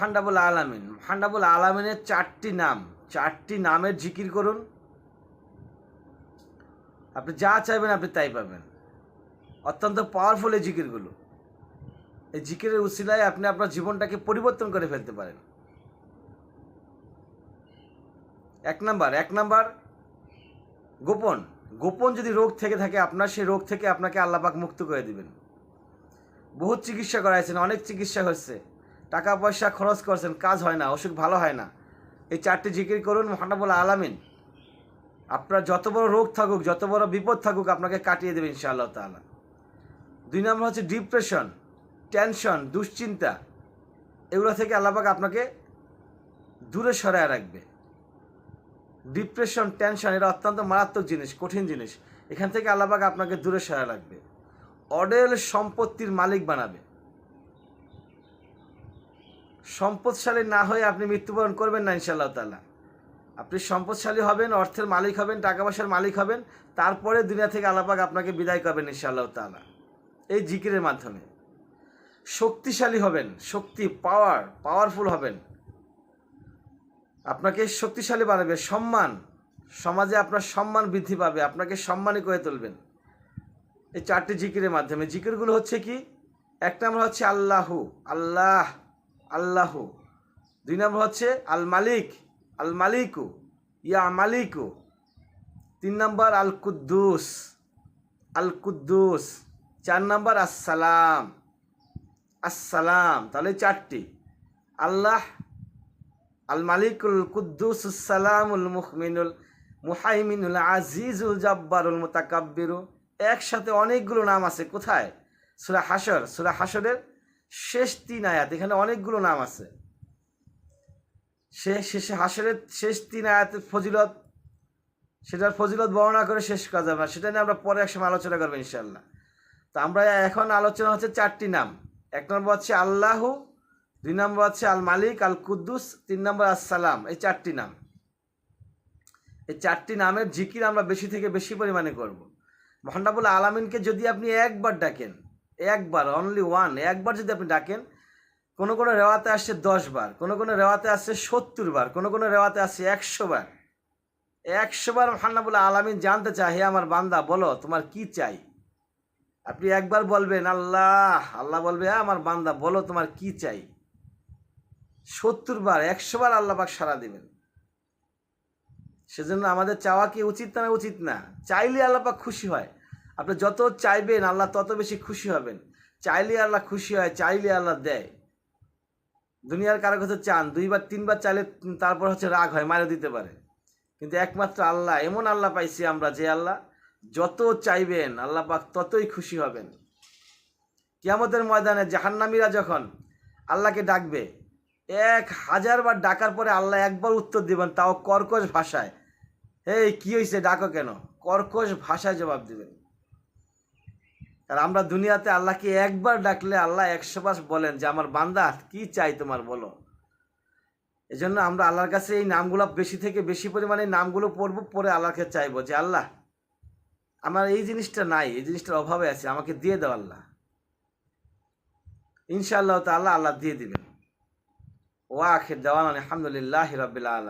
ফান্ডাবুল আলামিন। ফান্ডাবুল আলামিনের চারটি নাম। চারটি নামের জিকির করুন। আপনি যা চাইবেন আপনি তাই পাবেন। অত্যন্ত পাওয়ারফুল এই জিকিরগুলো। এই জিকিরের উসিলায় আপনি আপনার জীবনটাকে পরিবর্তন করে ফেলতে পারেন। এক নাম্বার এক নাম্বার, গোপন। গোপন যদি রোগ থেকে থাকে, আপনার সেই রোগ থেকে আপনাকে আল্লাপাক মুক্ত করে দিবেন। বহুত চিকিৎসা করাইছেন, অনেক চিকিৎসা হচ্ছে। টাকা পয়সা খরচ করছেন, কাজ হয় না, অসুখ ভালো হয় না। এই চারটি জিকির করুন, মহানবুল আলামিন। আপনার যত বড় রোগ থাকুক, যত বড় বিপদ থাকুক, আপনাকে কাটিয়ে দেবে ইনশাআল্লাহ তাআলা। দুই নম্বর হচ্ছে ডিপ্রেশন, টেনশন, দুশ্চিন্তা। এগুলো থেকে আল্লাপাক আপনাকে দূরে সরায় রাখবে। ডিপ্রেশন, টেনশন এটা অত্যন্ত মারাত্মক জিনিস, কঠিন জিনিস। এখান থেকে আল্লাপাক আপনাকে দূরে সরায় রাখবে। অডেল সম্পত্তির মালিক বানাবে। সম্পদশালী না হয়ে আপনি মৃত্যুবরণ করবেন না, ইনশাআল্লাহ তাআলা। আপনি সম্পদশালী হবেন, অর্থের মালিক হবেন, টাকা পয়সার মালিক হবেন, তারপরে দুনিয়া থেকে আলাপাক আপনাকে বিদায় করবেন, ইনশাআল্লাহ তাআলা। এই জিকিরের মাধ্যমে। শক্তিশালী হবেন, শক্তি পাওয়ার পাওয়ারফুল হবেন। আপনাকে শক্তিশালী বানাবে, সম্মান। সমাজে আপনার সম্মান বৃদ্ধি পাবে, আপনাকে সম্মানী করে তুলবেন। এই চারটি জিকিরের মাধ্যমে। জিকিরগুলো হচ্ছে কি? এক নম্বর হচ্ছে আল্লাহু, আল্লাহ। আল্লাহু। দুই নম্বর হচ্ছে আল মালিক আল মালিকু ইয়া মালিকু। তিন নম্বর আল কুদ্দুস আল কুদ্দুস চার নম্বর আসসালাম আসসালাম। তাহলে চারটি। আল্লাহ আল মালিকুল কুদ্দুস সালামুল মুহমিনুল, মুহাইমিনুল আজিজুল জব্বারুল মুতাকাব্বিরু। একসাথে অনেকগুলো নাম আছে। কোথায়? সুরা হাসর সুরা হাসরের শেষ তিন আয়াত, এখানে অনেকগুলো নাম আছে। সে শেষে হাসরের শেষ তিন আয়াতের ফজিলত, সেটার ফজিলত বর্ণনা করে শেষ করা যাবে না। সেটা নিয়ে আমরা পরে এক সময় আলোচনা করব ইনশাল্লাহ তো আমরা এখন আলোচনা হচ্ছে চারটি নাম। এক নম্বর হচ্ছে আল্লাহু, দুই নম্বর হচ্ছে আল মালিক আল কুদ্দুস তিন নম্বর আসসালাম। এই চারটি নাম। এই চারটি নামের জিকির আমরা বেশি থেকে বেশি পরিমাণে করব। মহান্ডাবুল আলামিনকে যদি আপনি একবার ডাকেন একবার অনলি ওয়ান একবার যদি আপনি ডাকেন কোনো কোনো রেওয়াতে আসছে দশ বার কোনো কোনো রেওয়াতে আসছে সত্তর বার কোনো কোনো রেওয়াতে আসছে একশো বার একশো বার মহান্নাবুল আলামিন জানতে চায় হে আমার বান্দা বলো তোমার কি চাই? আপনি একবার বলবেন আল্লাহ আল্লাহ বলবে "হ্যাঁ, আমার বান্দা বলো তোমার কি চাই? সত্তর বার একশো বার আল্লাহ পাক সারা দেবেন। সেজন্য আমাদের চাওয়া কি উচিত না উচিত না? চাইলে আল্লাহ পাক খুশি হয়। আপনি যত চাইবেন আল্লাহ তত বেশি খুশি হবেন। চাইলে আল্লাহ খুশি হয় চাইলে আল্লাহ দেয়। দুনিয়ার কারও কাছে চান, দুইবার, তিনবার চাইলে তারপর হচ্ছে রাগ হয় মারে দিতে পারে। কিন্তু একমাত্র আল্লাহ, এমন আল্লাহ পাইছি আমরা যে আল্লাহ যত চাইবেন আল্লাহ পাক ততই খুশি হবেন। কিয়ামতের ময়দানে জাহান্নামীরা যখন আল্লাহকে ডাকবে, এক হাজার বার ডাকার পরে আল্লাহ একবার উত্তর দিবেন, তাও কর্কশ ভাষায়। এই কি হয়েছে ডাকো কেন? কর্কশ ভাষায় জবাব দিবেন। আর আমরা দুনিয়াতে আল্লাহকে একবার ডাকলে আল্লাহ একশো বার বলেন যে, আমার বান্দা, কি চাই তোমার বলো? এজন্য আমরা আল্লাহর কাছে এই নামগুলো বেশি থেকে বেশি পরিমাণে নামগুলো পড়ব পরে আল্লাহকে চাইব যে, আল্লাহ, আমার এই জিনিসটা নাই, এই জিনিসটার অভাবে আছে, আমাকে দিয়ে দাও আল্লাহ। ইনশাআল্লাহ তাআলা আল্লাহ দিয়ে দিবেন। ওয়া আখির দাওয়ান আলহামদুলিল্লাহ রাব্বিল আলামিন।